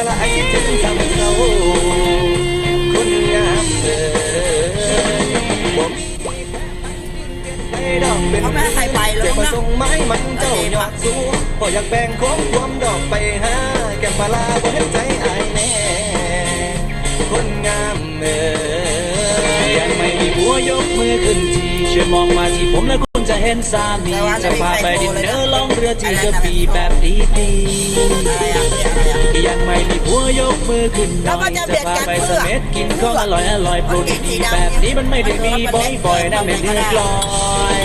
มาละไอ้คิดถึงสำเขาคนงามเอ่ยผมไปดอกเป็นเขาไม่ให้ใครไปเลยเจ็บนะมาส่งไม้มันเจ้ายอดสูงพออยากแบ่งของความดอกไปหาแก้มปลาลาบ่เห็นใจอายแน่ คนงามเอ่ยยังไม่มีผัวยกมือขึ้นทีช่วยมองมาที่ผมแล้วคุณ จะเห็นสามี จะพาไปดินเนอร์ล่องเรือที่กระบี่แบบดีดีอะไรอะอะไรอะๆยังไม่มีผัวยกมือขึ้นหน่แล้วอก็ยจะจะเบียดพากันไปเพื่สอเม็ดกินของอร่อยอร่อยโปรตีนดีแบบนี้มันไม่ได้มีบ่อยๆนะไม่เลือกลอย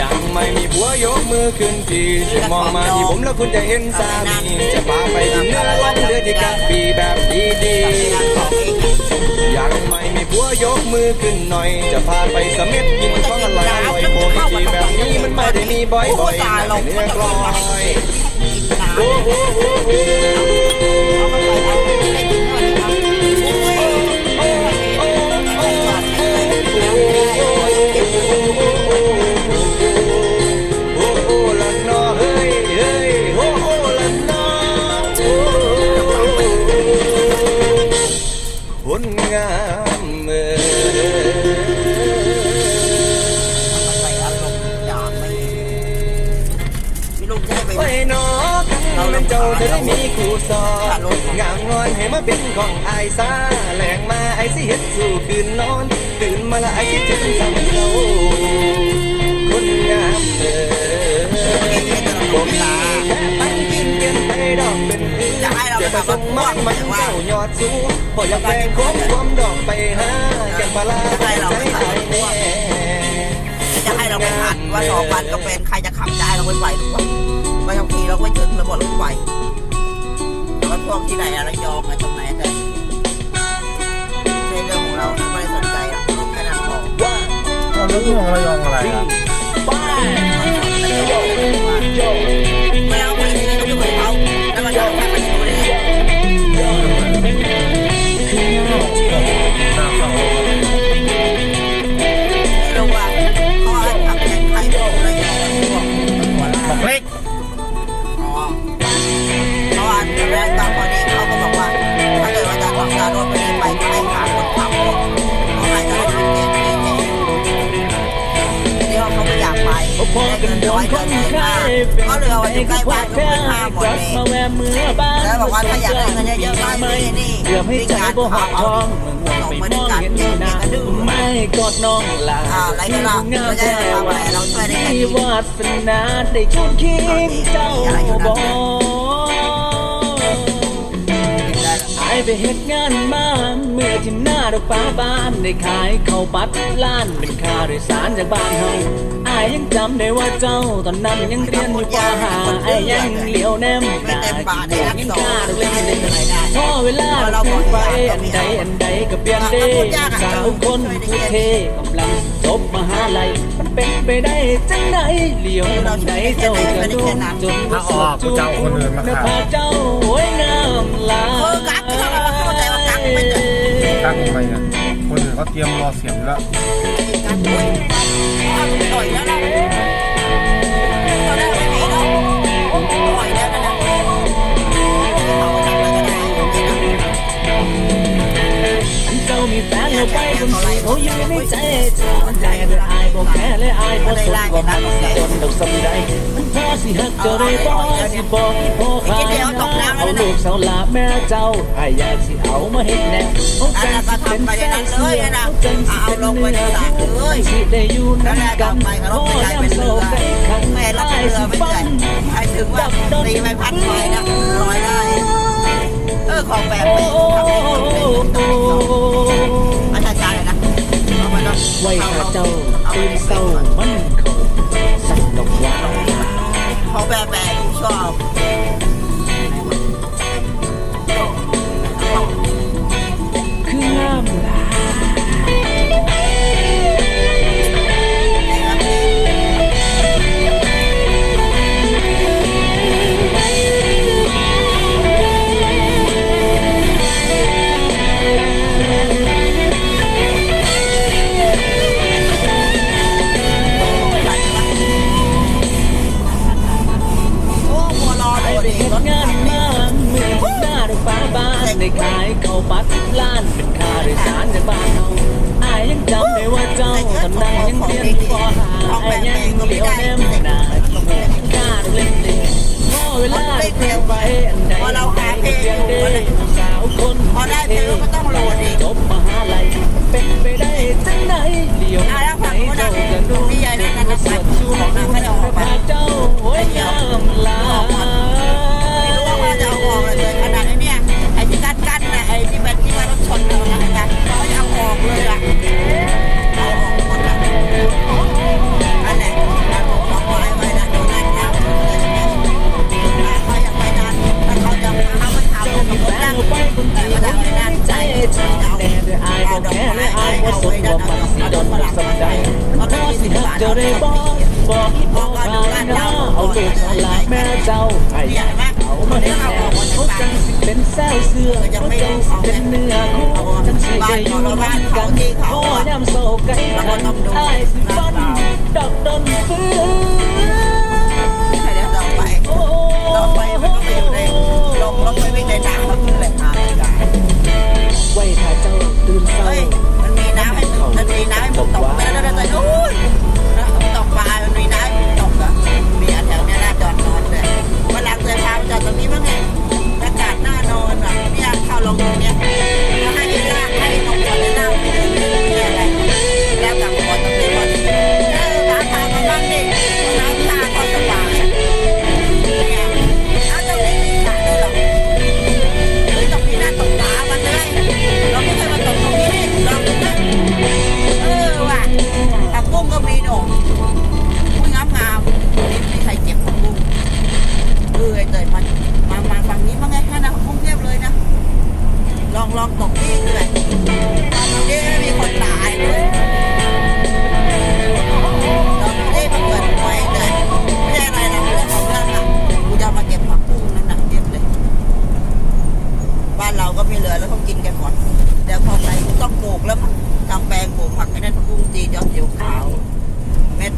ยังไม่มีผัวยกมือขึ้นทีช่วยมองมาที่ผมแล้วคุณจะเห็นสามี จะพาไปดินเนอร์ล่องเรือที่กระบี่แบบดีดีๆ ยังไม่มีผัวยกมือขึ้นหน่อย จะพาไปสมิธกินของอร่อยอร่อยโปรตีแบบนี้มันไม่ได้มีบ่อยๆนะไม่เลือกลอยโอ้โห จ้าเธอได้มีคู่สอนงามงอนให้มาเป็นของอายซาแหลงมาไอสิเฮ็ดสู่คืนนอน ตื่นมาละไอคิดถึงสำเขาคนงามเอ่ยบ่มีแค่ปันกินเกินไปดอกเป็นอื่นเดี๋ยวไปส่งมันมันเจ้ายอดสูงพออยากแบ่งของความดอกไปหาแก้มปลาลาใจหายแน่จะให้ เราไปหัดว่าสองวันก็เป็นใครจะขับได้เราไม่ไหวทุกคนบางทีเราไม่ถึงเราบอกเราไม่ไหวแต่ว่าพวกที่ไหนอะไรยอมอะตรงไหนแต่ในเรื่องของเรานะไม่ได้สนใจหรอกแค่นั้นพอว่าเราเรื่องของระยองอะไรอะ ไข้ก็เรือวันอยู่ใกล้บ้านก็เป็นห้าหมดกลับเลยมาแวะเมื่อบ้านแล้วบอกว่าถ้าอยากได้เงินเยอะๆก็ให้ที่นี่เกือบให้ใจบ่หอดทองมึงห่วงไปมองเห็นหน้าไม่กอดน้องลาอ่าอะไรก็ได้เราจะได้ทำอะไรเราช่วยได้แค่ที่นี้วาสนาได้ชวนคิงเจ้าบ่หา ไปเฮ็ดงานมา เมื่อที่หน้าดอกฟ้าบานได้ขายข้าวปัดล้านเป็นค่าโดยสารจากบ้านเฮาอายยังจำได้ว่าเจ้าตอนนั้นยังเรียนอยู่ปห้าไอ้ยังเหลียวแนมหน้ากินยังกล้าเล่นเล่นพอเวลาเราถึงไปอันใดอันใดก็เปลี่ยนเด้สาวคนผู้เทกำลังจบมหาลัยมันเป็นไปได้จังไดเหลียวทางใดเจ้าก็ดูจนว่าสดจูบนภาเจ้าโอ้ยงามหลา ตั้งทำไมอะคนอื่นเขาเตรียมรอเสียบอยู่แล้วกักด้วยต่อยแล้วเราตอนแรกไม่มีเราต่อยแล้วนะเจ้ามีแฟนแล้วไปคนสีเขาอยู่ในใจเจ้าใจเดือดอายบอ กแค่และอายพอสมก็มันสิจนดอกสำใดมันพอสิฮักเจ้าได้บ่สิบอกที่พ่อขาเอาลูกสาวลาแม่เจ้าอายอยากสิเอามาเฮ็ดแน่เขาจังสิเป็นแฟนเสียเขาจังสิเป็นเนื้อคู่สิได้อยู่นำกันโอ้ยามโซไปขังแม่รับเรือไม่ฟัได้งใครถึงว่าตีไม่พัดลอยนะลอยได้เออของแบบนโอ้ทำให้คนเป็น ไปแล้วไว้ข้าเจ้าตีนเศร้ามันเขาสั่นดอกว่าขาแบบแบบชอบ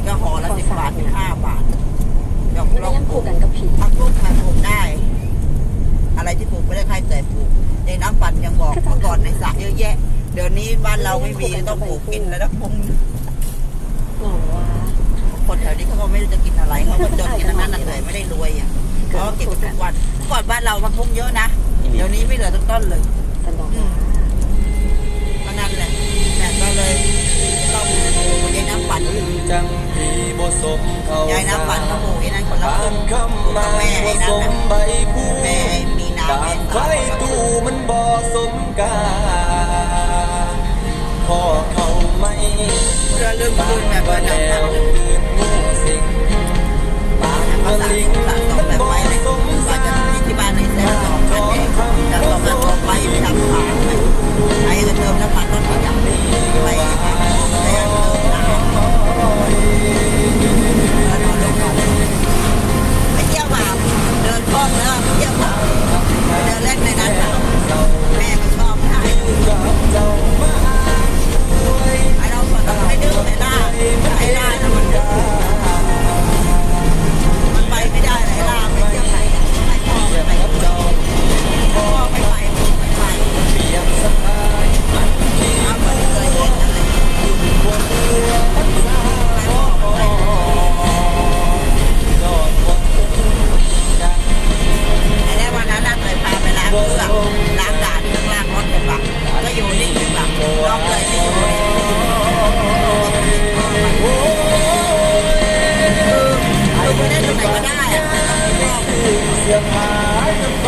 ก็ห่อละสิบบาทถึงห้าบาทลองลองปลูกกันกับผีทำลูกทนปลูกได้ อะไรที่ปลูกไม่ได้ใครแต่ปลูกในน้ำปั่นยังบอกเมื่อก่อนในสระเยอะแยะ เดี๋ยวนี้บ้านเราไม่มีต้องปลูกกินแล้วนะพงคนแถวนี้เขาก็ไม่ได้จะกินอะไรเขาก็จนกินนั้นนั่นเลยไม่ได้รวยอะเขาเก็บทุกวันก่อนบ้านเรามันพุ่งเยอะนะเดี๋ยวนี้ไม่เหลือต้นเลยก็นั่นแหละแต่ก็เลย เรายายน้ำปั่นจังที่บสมเขายายน้ำปั่นเขาปู่ยายนั้นคนละครึ่งคำมาบ่สมใบผู้แม่มีน้ำแม่สาวตู้มันบ่สมกาพ่อเขาไม่ระลึกน้ำตาลืมงูสิม่มีน้านในแสนสองพันเองแต่าต่ไปทไอ้เงินเติมน้ำ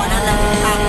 wanna love.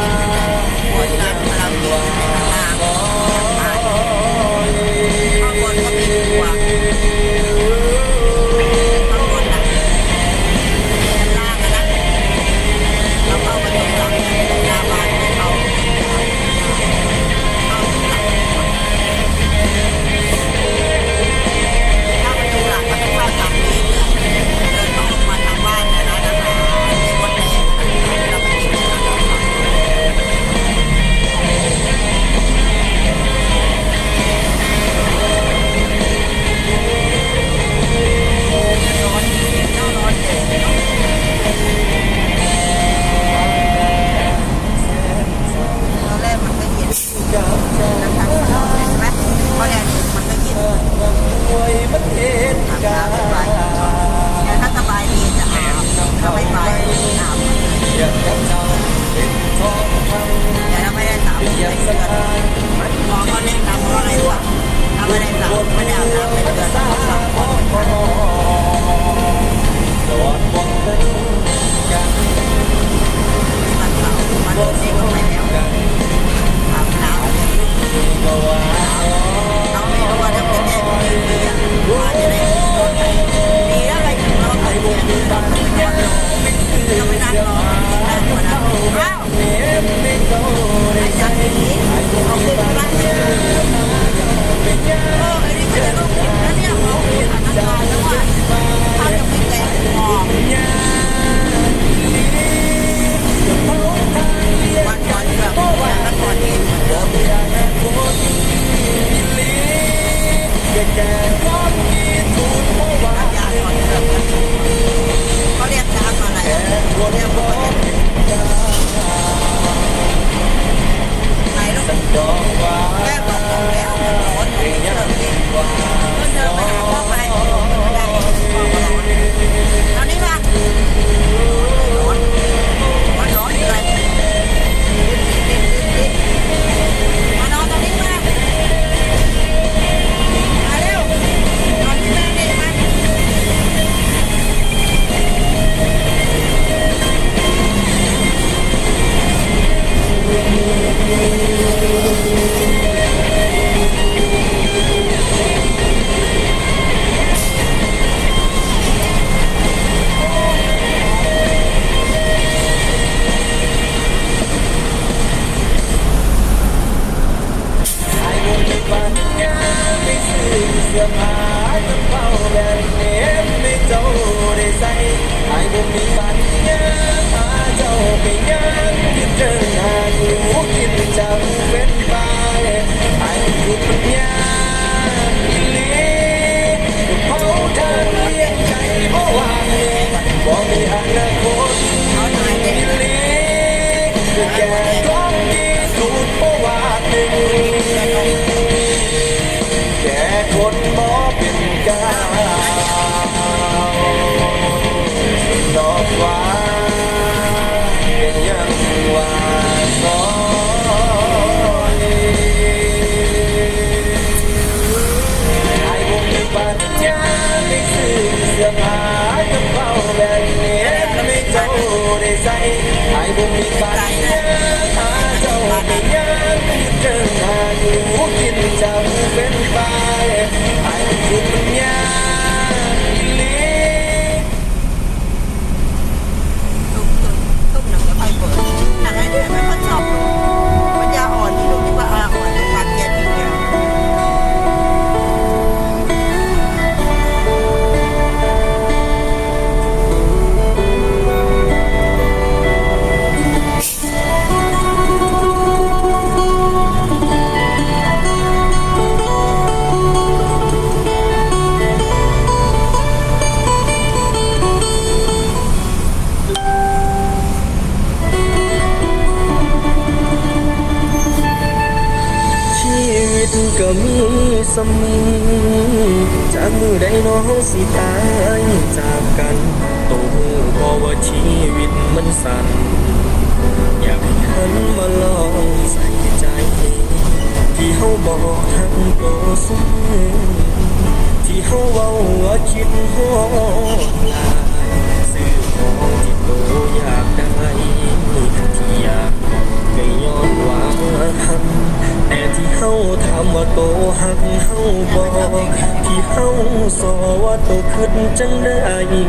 ดจนได้ยิ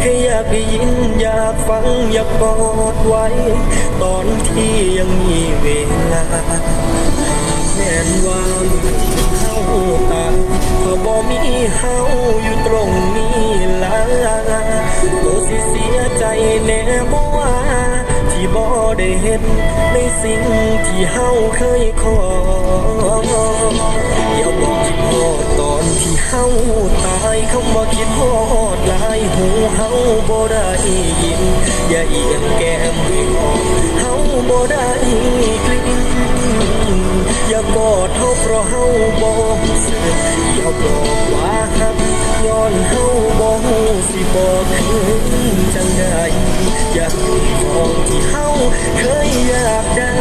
แค่อยากได้ยินอยากฟังอยากกอดไว้ ตอนที่ยังมีเวลาแม่นว่าเฮาตาพอบ่มีเฮาอยู่ตรงนี้ล่ะตัวสิเสียใจแน่บ่ว่า ที่บ่ได้เห็น ในสิ่งที่เฮาเคยขอ อย่าบอกที่พอตอนที่เฮาตายคำว่าคิดพอดลายหูเฮาบ่ได้ยิน อย่าเอียงแก้มเวียงออกเฮาบ่ได้กลิ่นอย่ากอดเฮาเพราะเฮาบ่เสื่ออย่าบอกว่าครับย้อนเฮา สิบอกคืนจังใดอยากของที่เฮาเคยอยากได้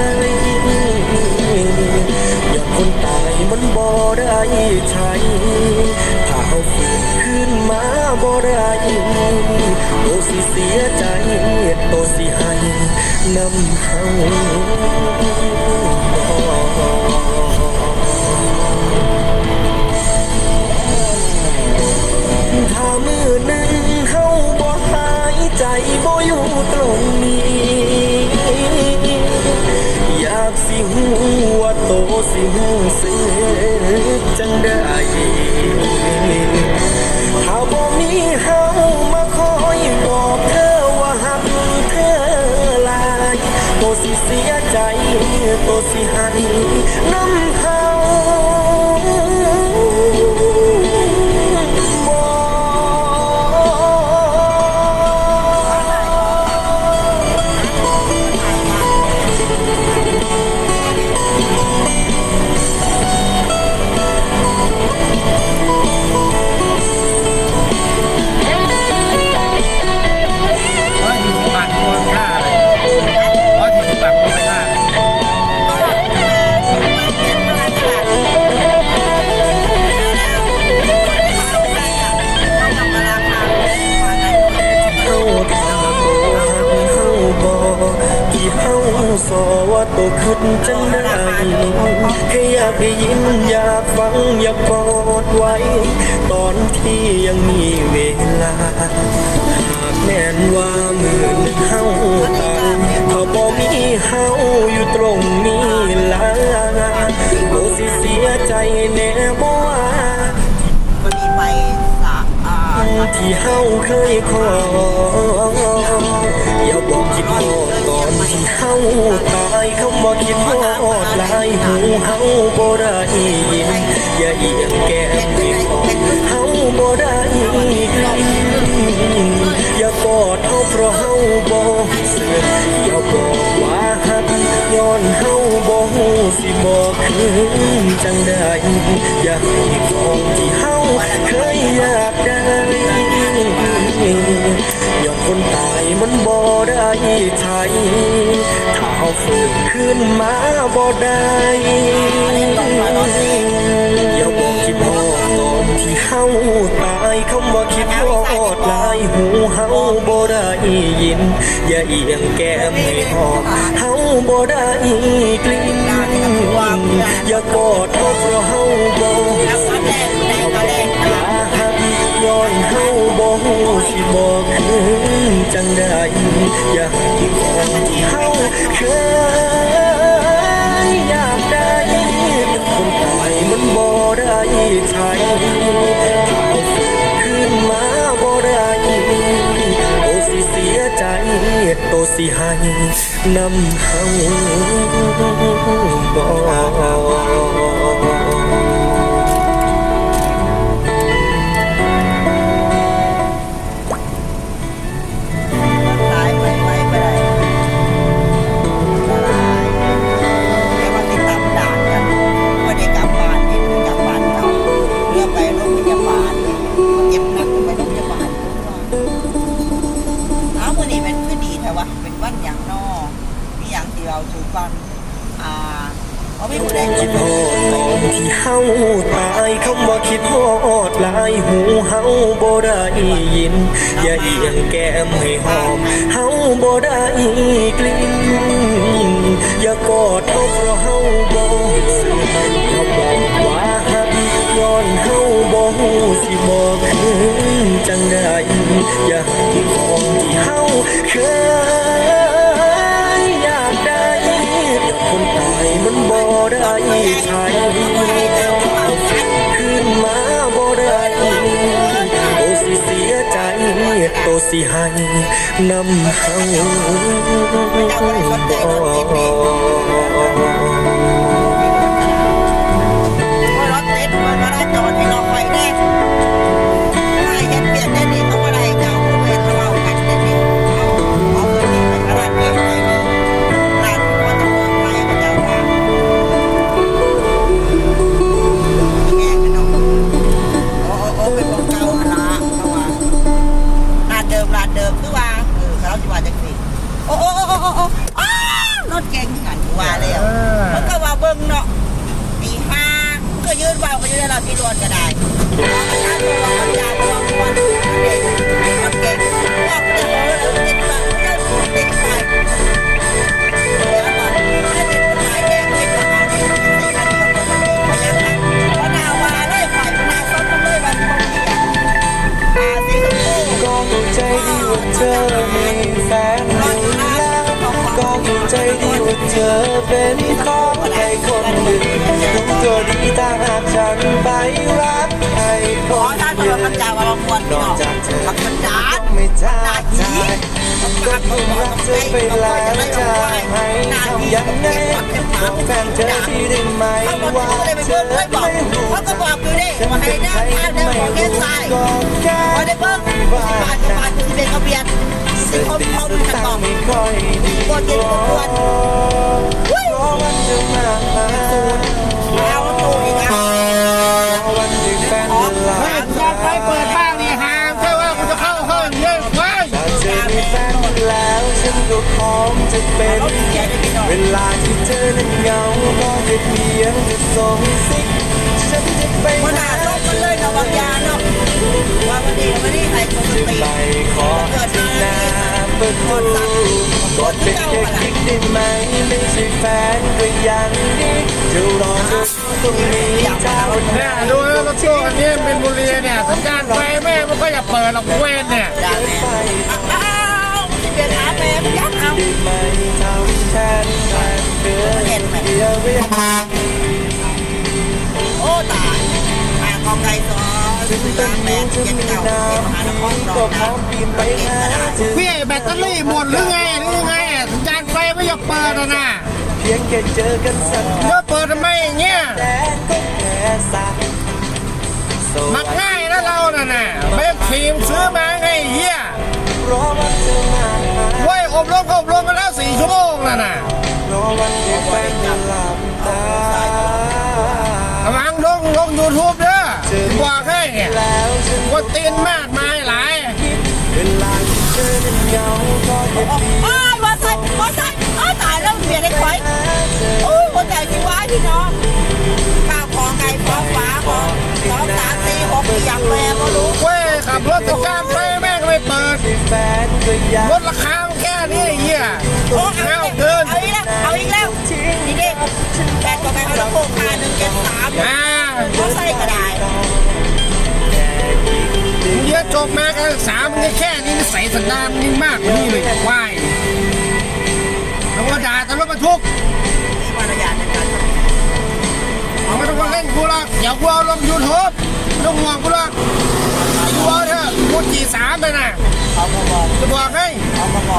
อยากคนตายมันบ่ได้ใช้ถ้าเขาฟื้นขึ้นมาบ่ได้โอ้สิเสียใจโอ้สิให้นำเฮา อยู่ตรงนี้ อยากสิหูว่าโตสิหูสึกจังได้ถ้าบ่มีเฮามาคอยบอกเธอว่าหักเธอลายโตสิเสียใจโตสิให้น้ำเฮา มันมีไปสะอาดที่เฮาเคยขออย่าบอกคิดฮอดตอนที่เฮาตายคำว่าคิดฮอดหลายหูเฮาบ่ได้ยินอย่าเอียงแก้มให้พอเฮาบ่ได้กลิ่นอย่ากอดเฮาเพราะเฮาบ่เสืออย่าบอกว่า ย้อนเฮาบ่ฮู้สิบอกคืนจังได้อยาให้ของที่เฮาเคยอยากได้ย้อนคนตายมันบ่ได้ไทยถ้าเอาฝืนขึ้นมาบ่ได้ ที่เฮาตายคำว่าคิดฮอดลายหูเฮาบ่ได้ยิน อย่าเอียงแก้มให้หอมเฮาบ่ได้กลิ่นอย่ากอดเพราะเฮาบ่สิลาหักย้อนเฮาบ่ฮู้สิบอกคืนจังได้อยากให้ของที่เฮาเคยอยากได้คนตายมันบ่ได้ ใช้ถ้าฝืนขึ้นมาบ่ได้โตสิเสียใจโตสิให้นำเฮาบ่ ตายคำว่าคิดฮอดลายหูเฮาบ่ได้ยิน อย่าเอียงแก้มให้หอมเฮาบ่ได้กลิ่นอย่ากอดเฮาเพราะเฮาบ่สึกอย่าบอกว่าหักย้อนเฮาบ่ฮู้สิบอกคืนจังได้อย่าให้ของที่เฮาเคยอยากได้คนตายมันบ่ได้ใช้ โตสิให้นำเฮาบ่ ธอมีแฟนอยู่แล้วก็เข้าใจดีว่าเธอเป็นของ รู้ตัวดีถ้าหากฉันไปรักใครคขอนท่านหเพื่นึ่องมันจะว่าเราควรนพี่อน้กองจากเธอรักมันจาดไม่ท้าหน้าทาหียก็คงรักเธอไปแล้วจะให้ทำยังไงบอกแฟนเธอที่ได้ไหมเขาบอกว่าเขาเลยไปเธเบิ่องเลยบอกไม่รู้เขาก็บอกอยู่ดิฉันว่าให้เป็นหน้าใครทางเดินไม่ของแค่รู้ซ้ายก็แค่พอได้เบิ่งบาทกับบาทคือเป็นเขาเบียดสสิ่งเขาติเขาสดูกันตัต่องค์ไม่ค่อยดีกดเย็นกดกวนเพราะวันจะมา หาเอาตู้อีกอะเพราะวันที่แฟนจะลาเฮ้ยจะไปเปิดบ้างนี่ห่างแค่ว่ากูจะเข้าห้องเยอะไว้ถ้าเธอมีแฟนแล้วฉันก็พร้อมจะเป็นเขียนให้พี่น้องเวลาที่เธอนั้นเหงาก็จะเพียงจะส่งสิกฉันจะไปคนหา ดูแล้วรถตู้คันนี้เป็นบุรีเนี่ยสัญญาณไฟแม่มันก็อย่าเปิดหรอกเว้นเนี่ยด่าแม่ไปอ้าวที่เป็นหาแม่ยักเอาได้ไหมทำแทนแฟนเดือนเดียวเรียกโอ้ตายหากองไก่ซอซื้อต้นแม่นี้จะเจ็ดมีเก่าน้เจ็ดมหานครำรก็องพร้อน้ำมปีนไปหาเธอพี่แบตเตอรี่หมดหรือไงหรือไงสัญญาณไฟไม่อยากเปิดนะนะเพียงแค่เจอกันสักครั้แล้งวเปิดทำไมอย่างเงี้ยแต่ก็แค่สักส มักง่ายนะเราน่ะนะไม่ทีมซื้อมาไงเฮียวันเธอมาหาเว้ยอบรมก็อบรมมาแล้วสี่ชั่วโมงน่ะนะระลับตาระวังลงลงยูทูบเด้อบอกให้เนี่ยว่าตีนมากมายหลายเวลาที่เธอนั้นเหงาก็จะเพียวมาใส่ใส่อ้าวตายแล้วเบียดได้ไว้โอ้คนใหญ่ที่ว่าพี่น้องข้าวของไก่ของฟ้าของ สามสี่หกที่อยากแม่ก็รู้เว้ยขับรถสัญญาณไฟแม่งก็ไม่เปิดที่แฟนก็ยากลดราคาแค่นี้ไอ้เฮียโอ้ข้าเอาวเกินอีกแล้วเอาอีกแล้วนี่เด็กแปดก็ไปเอาโคคาหนึ่งเจ็ดสามอ่าเขาใส่ก็ได้มึงเรียนจบมาการศึกษามึงแค่นี้นิสัยสันดานมึงมากกว่านี้เลยควายแล้วก็ด่าแต่รถบรรทุกมารยาทในการทำงาน ไม่ต้องมาเล่นกูหรอกเดี๋ยวกูเอาลงยูทูบ ไม่ต้องห่วงกูหรอกกูเอาเถอะกูจีสามเลยนะเขาก็บอกจะบอกให้เขาก็บอก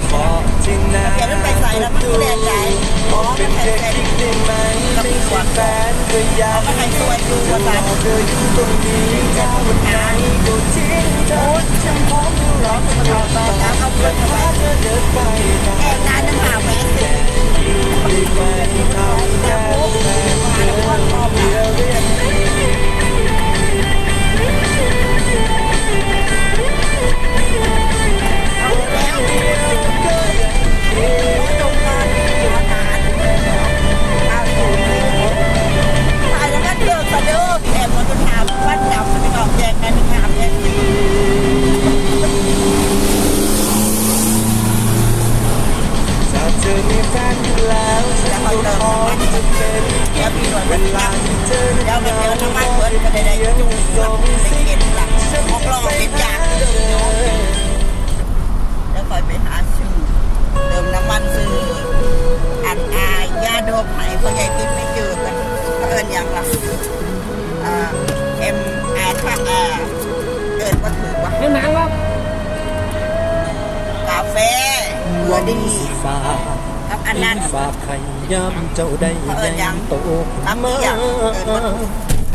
ไปขอที่หน้าเดี๋ยวมันไปใส่แล้วมันกูแน่ใจอ๋อเป็มันนแผ่แค่นคลิกได้ไหมไม่ใช่แฟนก็อยากเอาไปช่วดูว่าตาเธออยู่ตรงนี้จะวันไหนก็ทิ้งเธอฉันพร้อมจะรอเธอตอนแล้วเอาเพื่อนเข้าเธอเดินไปทางแอบนานนึงหาแหวนสิ แล้วฉันก็พร้อมจะเป็นเดี๋ยวพี่หน่วยเวมันลาที่เจอเดี๋ยวเหมันงาเดี๋ยวน้ำมันเบิร์ดก็ได้ได้จุ่มหลังไม่เห็ดหลังองกลองเป็นยางเดิม นั้นฝากใครย้ำเจ้าได้เขาเอิ้นหยังโตตำเมียงเอิ้นว่า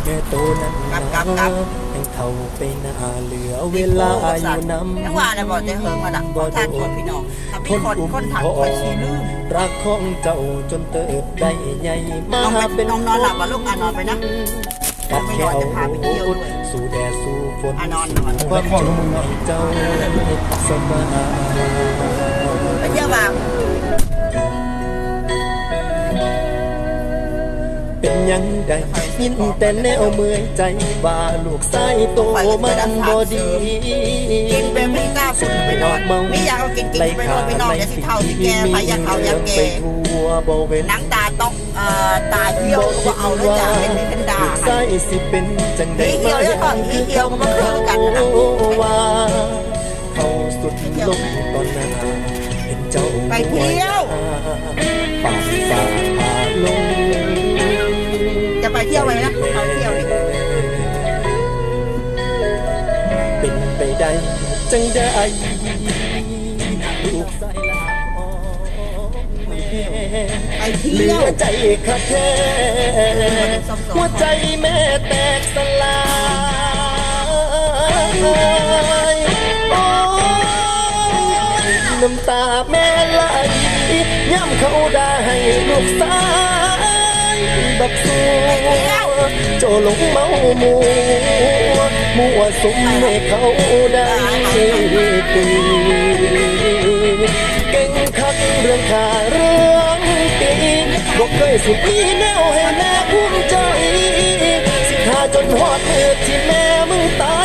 แม่โตนั้นกลับกลับกลับให้เท่าไปหน้าเหลือเวลาอยู่นำยังว่าเลยบอกจะเฮิงมาดักบอกท่านคนพี่น้องถ้ามีคนคนถักคอยชี้ลืมรักของเจ้าจนเติบได้ใหญ่มาน้องไปเป็นน้องนอนหลับว่ะลูกอะนอนไปนะกัดแค่ไม่นอนจะพาไปเที่ยวด้วยสู่แดดสู่ฝนอะนอนนอนความจริงให้เจ้าสบายไปเที่ยวบ้าง ยังได้ยินแต่แนวเมื่อยใจว่าลูกชายโตมันบ่ดีกินเป็นพี่กล้าฝุ่นไปนอนมีอยากเอากินกินไปนอนไปนอนอย่าสิเท่าสิแกไปอยากเอาอยากแกไปทั่วบ่เว้นหนังตาตกเอ่อตาเหี่ยวก็เอาแล้วจ้ะเป็นเป็นด่าลูกชายสิเป็นจังได้ผีเหี่ยวแล้วก็ผีเหี่ยวก็มาคือกันนะว่าเขาสุดลงตอนหน้าเห็นเจ้าไปเที่ยวปากสาลงจะไป เที่ยวไปนะเอาเที่ยวดิเป็นไปได้จังได้ลูกใส่ลาออกไปเหลืเที่ยวอใจขาดแค่หัวใจแม่แตกสลายโอ้ยน้ำตาแม่ไหลย้ำเขาได้ให้ลูกสาย บักสูโจหลงเมามัวมัวสุมให้เขาได้ตีเก่งคักเรื่องขาเรื่องตีบอกเคยสุดอีแนวให้แม่ภูมิใจสิหาจนหอดมือที่แม่มึงตาย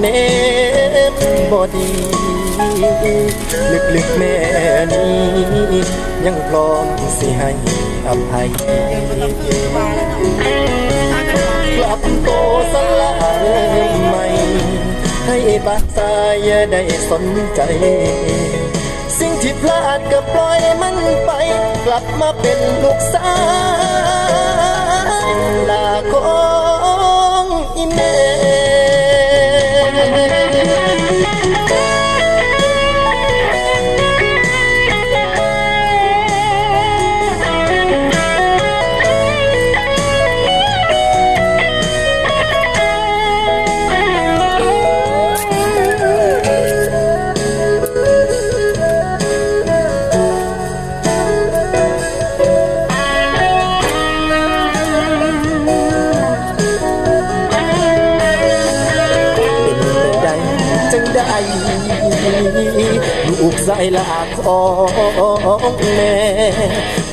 เน้นบ่ดี ลึกๆแม่นี้ ยังพร้อมสิให้อภัยกลับโตสลาเริ่มใหม่ ให้บาตายได้สนใจ สิ่งที่พลาดก็ปล่อยมันไป กลับมาเป็นลูกสาวลาของอีแม่ ไรลาของแม่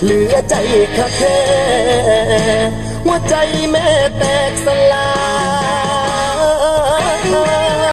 เหลือใจคาเฟ่หัวใจแม่แตกสลาย